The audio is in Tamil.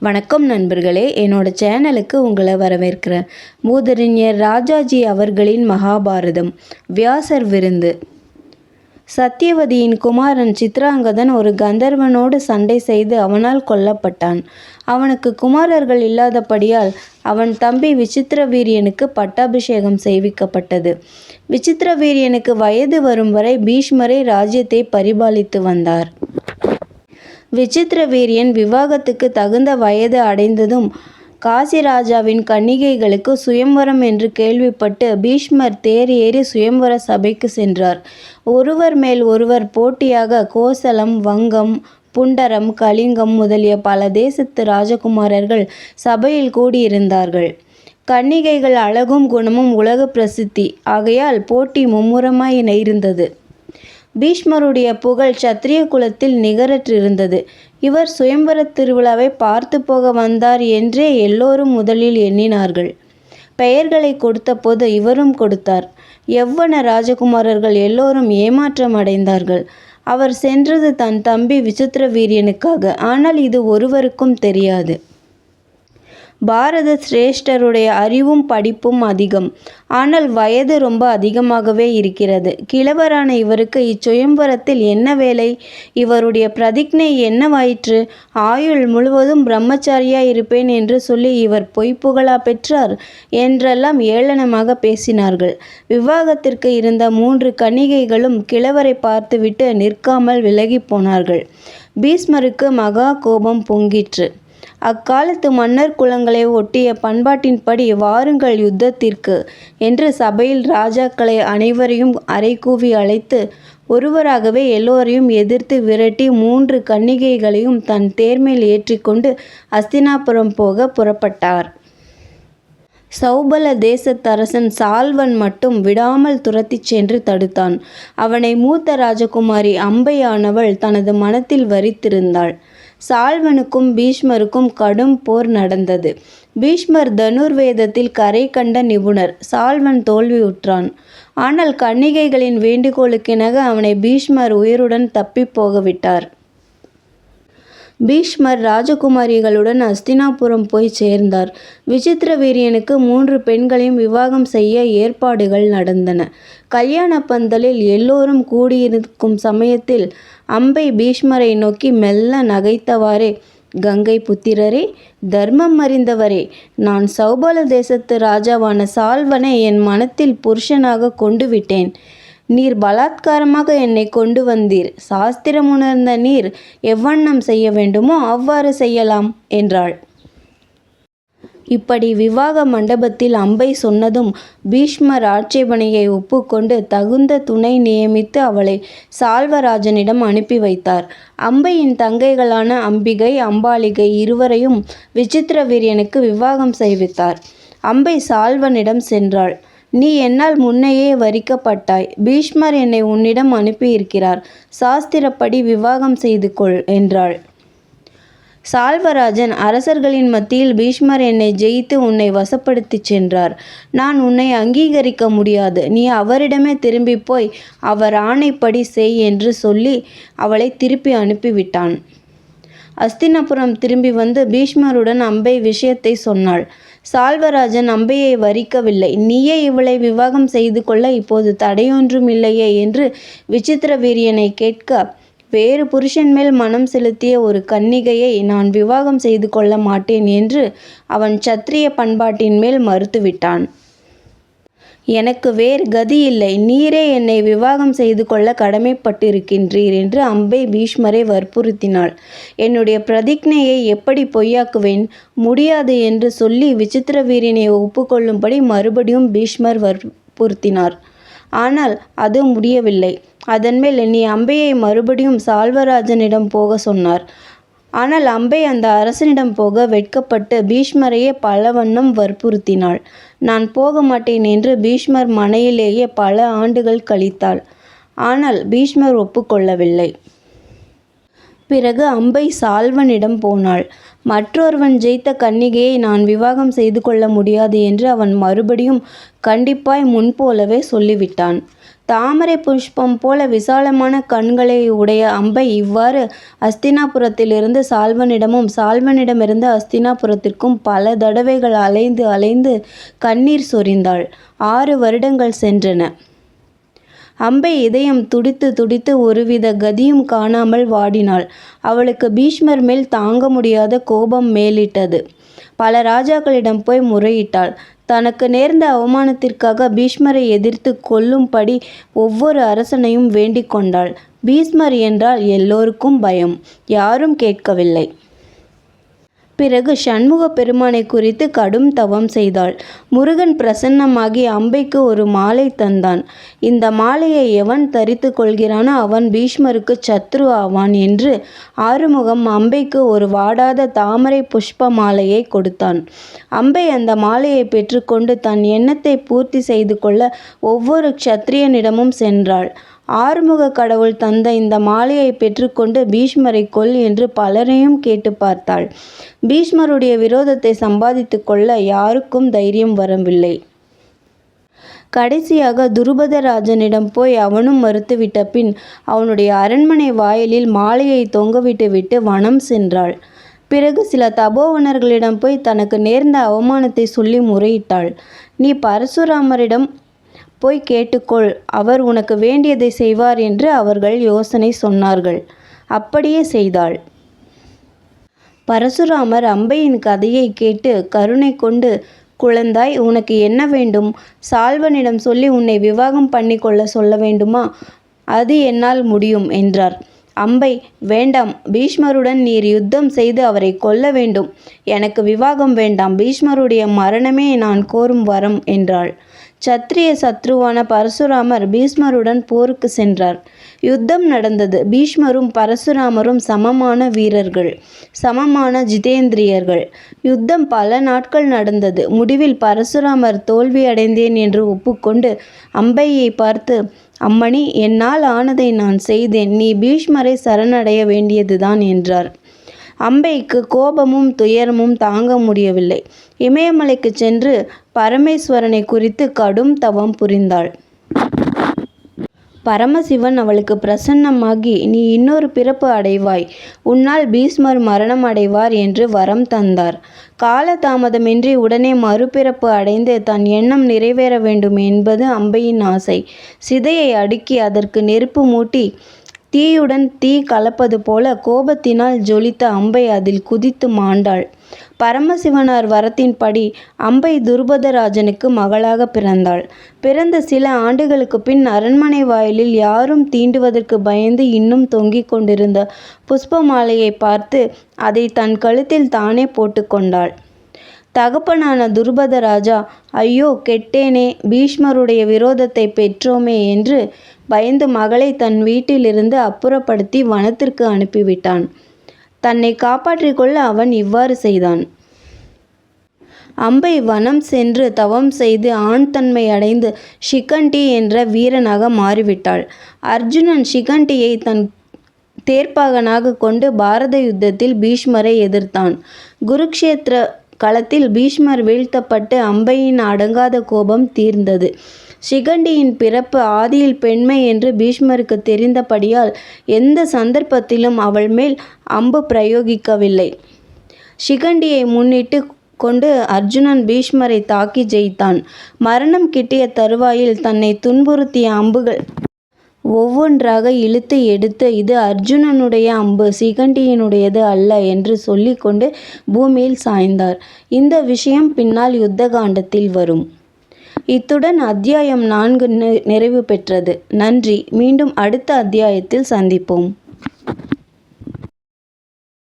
வணக்கம் நண்பர்களே. என்னோட சேனலுக்கு உங்களை வரவேற்கிறேன். மூதறிஞர் ராஜாஜி அவர்களின் மகாபாரதம் வியாசர் விருந்து. சத்தியவதியின் குமாரன் சித்ராங்கதன் ஒரு கந்தர்வனோடு சண்டை செய்து அவனால் கொல்லப்பட்டான். அவனுக்கு குமாரர்கள் இல்லாதபடியால் அவன் தம்பி விசித்திர வீரியனுக்கு பட்டாபிஷேகம் செய்விக்கப்பட்டது. விசித்திர வீரியனுக்கு வயது வரும் வரை பீஷ்மரை ராஜ்யத்தை பரிபாலித்து வந்தார். விசித்திர வீரியன் விவாகத்துக்கு தகுந்த வயது அடைந்ததும் காசிராஜாவின் கன்னிகைகளுக்கு சுயம்வரம் என்று கேள்விப்பட்டு பீஷ்மர் தேர் ஏறி சுயம்வர சபைக்கு சென்றார். ஒருவர் மேல் ஒருவர் போட்டியாக கோசலம் வங்கம் புண்டரம் கலிங்கம் முதலிய பல தேசத்து ராஜகுமாரர்கள் சபையில் கூடியிருந்தார்கள். கன்னிகைகள் அழகும் குணமும் உலக பிரசித்தி. ஆகையால் போட்டி மும்முரமாய் இருந்தது பீஷ்மருடைய புகழ் சத்திரிய குலத்தில் நிகரற்றிருந்தது. இவர் சுயம்பர திருவிழாவை பார்த்து போக வந்தார் என்றே எல்லோரும் முதலில் எண்ணினார்கள். பெயர்களை கொடுத்தபோது இவரும் கொடுத்தார். எவ்வன ராஜகுமாரர்கள் எல்லோரும் ஏமாற்றம் அடைந்தார்கள். அவர் சென்றது தன் தம்பி விசித்திர வீரியனுக்காக. ஆனால் இது ஒருவருக்கும் தெரியாது. பாரத சிரேஷ்டருடைய அறிவும் படிப்பும் அதிகம். ஆனால் வயது ரொம்ப அதிகமாகவே இருக்கிறது. கிழவரான இவருக்கு இச்சுயம்பரத்தில் என்ன வேலை? இவருடைய பிரதிக்னை என்னவாயிற்று? ஆயுள் முழுவதும் பிரம்மச்சாரியா இருப்பேன் என்று சொல்லி இவர் பொய்ப்புகழா பெற்றார் என்றெல்லாம் ஏளனமாக பேசினார்கள். விவாகத்திற்கு இருந்த மூன்று கன்னிகைகளும் கிழவரை பார்த்துவிட்டு நிற்காமல் விலகி போனார்கள். பீஸ்மருக்கு மகா கோபம் பொங்கிற்று. அக்காலத்து மன்னர் குலங்களை ஒட்டிய பண்பாட்டின்படி வாருங்கள் யுத்தத்திற்கு என்று சபையில் ராஜாக்களை அனைவரையும் அறைகூவி அழைத்து ஒருவராகவே எல்லோரையும் எதிர்த்து விரட்டி மூன்று கன்னிகைகளையும் தன் தேர்மேல் ஏற்றிக்கொண்டு அஸ்தினாபுரம் போக புறப்பட்டார். சௌபல தேசத்தரசன் சால்வன் மட்டும் விடாமல் துரத்திச் சென்று தடுத்தான். அவனை மூத்த ராஜகுமாரி அம்பையானவள் தனது மனத்தில் வரித்திருந்தாள். சால்வனுக்கும் பீஷ்மருக்கும் கடும் போர் நடந்தது. பீஷ்மர் தனுர்வேதத்தில் கரை கண்ட நிபுணர் சால்வன் தோல்வியுற்றான். ஆனால் கன்னிகைகளின் வேண்டுகோளுக்கெனக அவனை பீஷ்மர் உயிருடன் தப்பி போகவிட்டார். பீஷ்மர் ராஜகுமாரிகளுடன் அஸ்தினாபுரம் போய் சேர்ந்தார். விசித்திர வீரியனுக்கு மூன்று பெண்களையும் விவாகம் செய்ய ஏற்பாடுகள் நடந்தன. கல்யாண பந்தலில் எல்லோரும் கூடியிருக்கும் சமயத்தில் அம்பை பீஷ்மரை நோக்கி மெல்ல நகைத்தவாறே கங்கை புத்திரரே தர்மம் அறிந்தவரே நான் சௌபால தேசத்து ராஜாவான சால்வனை என் மனத்தில் புருஷனாக கொண்டு விட்டேன் நீர் பலாத்காரமாக என்னை கொண்டு வந்தீர். சாஸ்திரம் உணர்ந்த நீர் எவ்வண்ணம் செய்ய வேண்டுமோ அவ்வாறு செய்யலாம் என்றாள். இப்படி விவாக மண்டபத்தில் அம்பை சொன்னதும் பீஷ்மர் ஆட்சேபனையை ஒப்புக்கொண்டு தகுந்த துணை நியமித்து அவளை சால்வராஜனிடம் அனுப்பி வைத்தார். அம்பையின் தங்கைகளான அம்பிகை அம்பாலிகை இருவரையும் விசித்திர வீரியனுக்கு விவாகம் செய்வித்தார். அம்பை சால்வனிடம் சென்றாள். நீ என்னால் முன்னையே வரிக்கப்பட்டாய். பீஷ்மர் என்னை உன்னிடம் அனுப்பியிருக்கிறார். சாஸ்திரப்படி விவாகம் செய்து கொள் என்றாள். சால்வராஜன் அரசர்களின் மத்தியில் பீஷ்மர் என்னை ஜெயித்து உன்னை வசப்படுத்திச் சென்றார். நான் உன்னை அங்கீகரிக்க முடியாது. நீ அவரிடமே திரும்பி போய் அவர் ஆணைப்படி செய் என்று சொல்லி அவளை திருப்பி அனுப்பிவிட்டான். அஸ்தினபுரம் திரும்பி வந்து பீஷ்மருடன் அம்பை விஷயத்தை சொன்னாள். சால்வராஜன் அம்பையை வரிக்கவில்லை. நீயே இவளை விவாகம் செய்து கொள்ள இப்போது தடையொன்றும் இல்லையே என்று விசித்திர வீரியனை கேட்க வேறு புருஷன் மேல் மனம் செலுத்திய ஒரு கன்னிகையை நான் விவாகம் செய்து கொள்ள மாட்டேன் என்று அவன் சத்திரிய பண்பாட்டின் மேல் மறுத்துவிட்டான். எனக்கு வேறு கதி இல்லை. நீரே என்னை விவாகம் செய்து கொள்ள கடமைப்பட்டிருக்கின்றீர் என்று அம்பை பீஷ்மரை வற்புறுத்தினாள். என்னுடைய பிரதிஜையை எப்படி பொய்யாக்குவேன்? முடியாது என்று சொல்லி விசித்திர வீரனை ஒப்புக்கொள்ளும்படி மறுபடியும் பீஷ்மர் வற்புறுத்தினார். ஆனால் அது முடியவில்லை. அதன்மேல் நீ அம்பையை மறுபடியும் சால்வராஜனிடம் போக சொன்னார். ஆனால் அம்பை அந்த அரசனிடம் போக வெட்கப்பட்டு பீஷ்மரையே பல வண்ணம் வற்புறுத்தினாள். நான் போக மாட்டேன் என்று பீஷ்மர் மனையிலேயே பல ஆண்டுகள் கழித்தாள். ஆனால் பீஷ்மர் ஒப்புக்கொள்ளவில்லை. பிறகு அம்பை சால்வனிடம் போனாள். மற்றொருவன் ஜெயித்த கன்னிகையை நான் விவாகம் செய்து கொள்ள முடியாது என்று அவன் மறுபடியும் கண்டிப்பாய் முன்போலவே சொல்லிவிட்டான். தாமரை புஷ்பம் போல விசாலமான கண்களை உடைய அம்பை இவ்வாறு அஸ்தினாபுரத்திலிருந்து சால்வனிடமும் சால்வனிடமிருந்து அஸ்தினாபுரத்திற்கும் பல தடவைகள் அலைந்து அலைந்து கண்ணீர் சொரிந்தாள். ஆறு வருடங்கள் சென்றன. அம்பை இதயம் துடித்து துடித்து ஒருவித கதியும் காணாமல் வாடினாள். அவளுக்கு பீஷ்மர் மேல் தாங்க முடியாத கோபம் மேலிட்டது. பல ராஜாக்களிடம் போய் முறையிட்டாள். தனக்கு நேர்ந்த அவமானத்திற்காக பீஷ்மரை எதிர்த்து கொல்லும்படி ஒவ்வொரு அரசனையும் வேண்டிக் கொண்டாள். பீஷ்மர் என்றால் எல்லோருக்கும் பயம். யாரும் கேட்கவில்லை. பிறகு சண்முக பெருமானை குறித்து கடும் தவம் செய்தாள். முருகன் பிரசன்னமாகி அம்பைக்கு ஒரு மாலை தந்தான். இந்த மாலையை எவன் தரித்து கொள்கிறானோ அவன் பீஷ்மருக்கு சத்ரு ஆவான் என்று ஆறுமுகம் அம்பைக்கு ஒரு வாடாத தாமரை புஷ்ப மாலையை கொடுத்தான். அம்பை அந்த மாலையை பெற்றுக்கொண்டு தன் எண்ணத்தை பூர்த்தி செய்து கொள்ள ஒவ்வொரு க்ஷத்திரியனிடமும் சென்றாள். ஆறுமுக கடவுள் தந்த இந்த மாலையை பெற்றுக்கொண்டு பீஷ்மரை கொல் என்று பலரையும் கேட்டு பார்த்தாள். பீஷ்மருடைய விரோதத்தை சம்பாதித்து கொள்ள யாருக்கும் தைரியம் வரவில்லை. கடைசியாக துருபதராஜனிடம் போய் அவனும் மறுத்துவிட்ட பின் அவனுடைய அரண்மனை வாயிலில் மாலையை தொங்கவிட்டுவிட்டு வனம் சென்றாள். பிறகு சில தபோவனர்களிடம் போய் தனக்கு நேர்ந்த அவமானத்தை சொல்லி முறையிட்டாள். நீ பரசுராமரிடம் போய் கேட்டுக்கொள் அவர் உனக்கு வேண்டியதை செய்வார் என்று அவர்கள் யோசனை சொன்னார்கள். அப்படியே செய்தாள். பரசுராமர் அம்பையின் கதையை கேட்டு கருணை கொண்டு குழந்தாய் உனக்கு என்ன வேண்டும்? சால்வனிடம் சொல்லி உன்னை விவாகம் பண்ணி கொள்ள சொல்ல வேண்டுமா? அது என்னால் முடியும் என்றார். அம்பை வேண்டாம் பீஷ்மருடன் நீர் யுத்தம் செய்து அவரை கொல்ல வேண்டும். எனக்கு விவாகம் வேண்டாம் பீஷ்மருடைய மரணமே நான் கோரும் வரம் என்றாள். சத்திரிய சத்ருவான பரசுராமர் பீஷ்மருடன் போருக்கு சென்றார். யுத்தம் நடந்தது. பீஷ்மரும் பரசுராமரும் சமமான வீரர்கள் சமமான ஜிதேந்திரியர்கள். யுத்தம் பல நாட்கள் நடந்தது. முடிவில் பரசுராமர் தோல்வி அடைந்தேன் என்று ஒப்புக்கொண்டு அம்பையை பார்த்து அம்மணி என்னால் ஆனதை நான் செய்தேன். நீ பீஷ்மரை சரணடைய வேண்டியதுதான் என்றார். அம்பைக்கு கோபமும் துயரமும் தாங்க முடியவில்லை. இமயமலைக்கு சென்று பரமேஸ்வரனை குறித்து கடும் தவம் புரிந்தாள். பரமசிவன் அவளுக்கு பிரசன்னமாகி நீ இன்னொரு பிறப்பு அடைவாய். உன்னால் பீஷ்மர் மரணம் அடைவார் என்று வரம் தந்தார். கால தாமதமின்றி உடனே மறுபிறப்பு அடைந்து தன் எண்ணம் நிறைவேற வேண்டும் என்பது அம்பையின் ஆசை. சிதையை அடுக்கி அதற்கு நெருப்பு மூட்டி தீயுடன் தீ கலப்பது போல கோபத்தினால் ஜொலித்த அம்பை அதில் குதித்து மாண்டாள். பரமசிவனார் வரத்தின்படி அம்பை துருபதராஜனுக்கு மகளாக பிறந்தாள். பிறந்த சில ஆண்டுகளுக்கு பின் அரண்மனை வாயிலில் யாரும் தீண்டுவதற்கு பயந்து இன்னும் தொங்கிக் கொண்டிருந்த புஷ்ப மாலையை பார்த்து அதை தன் கழுத்தில் தானே போட்டுக்கொண்டாள் தகப்பனான துருபதராஜா ஐயோ கெட்டேனே பீஷ்மருடைய விரோதத்தை பெற்றோமே என்று பயந்து மகளை தன் வீட்டிலிருந்து அப்புறப்படுத்தி வனத்திற்கு அனுப்பிவிட்டான். தன்னை காப்பாற்றிக் கொள்ள அவன் இவ்வாறு செய்தான். அம்பை வனம் சென்று தவம் செய்து ஆண் தன்மை அடைந்து ஷிகண்டி என்ற வீரனாக மாறிவிட்டாள். அர்ஜுனன் ஷிகண்டியை தன் தேர்ப்பாகனாக கொண்டு பாரத யுத்தத்தில் பீஷ்மரை எதிர்த்தான். குருக்ஷேத்திர களத்தில் பீஷ்மர் வீழ்த்தப்பட்டு அம்பையின் அடங்காத கோபம் தீர்ந்தது. சிகண்டியின் பிறப்பு ஆதியில் பெண்மை என்று பீஷ்மருக்கு தெரிந்தபடியால் எந்த சந்தர்ப்பத்திலும் அவள் மேல் அம்பு பிரயோகிக்கவில்லை. சிகண்டியை முன்னிட்டு கொண்டு அர்ஜுனன் பீஷ்மரை தாக்கி ஜெயித்தான். மரணம் கிட்டிய தருவாயில் தன்னை துன்புறுத்திய அம்புகள் ஒவ்வொன்றாக இழுத்து எடுத்து இது அர்ஜுனனுடைய அம்பு சிகண்டியினுடையது அல்ல என்று சொல்லிக்கொண்டு பூமியில் சாய்ந்தார். இந்த விஷயம் பின்னால் யுத்த காண்டத்தில் வரும். இத்துடன் அத்தியாயம் நான்கு நிறைவு பெற்றது. நன்றி. மீண்டும் அடுத்த அத்தியாயத்தில் சந்திப்போம்.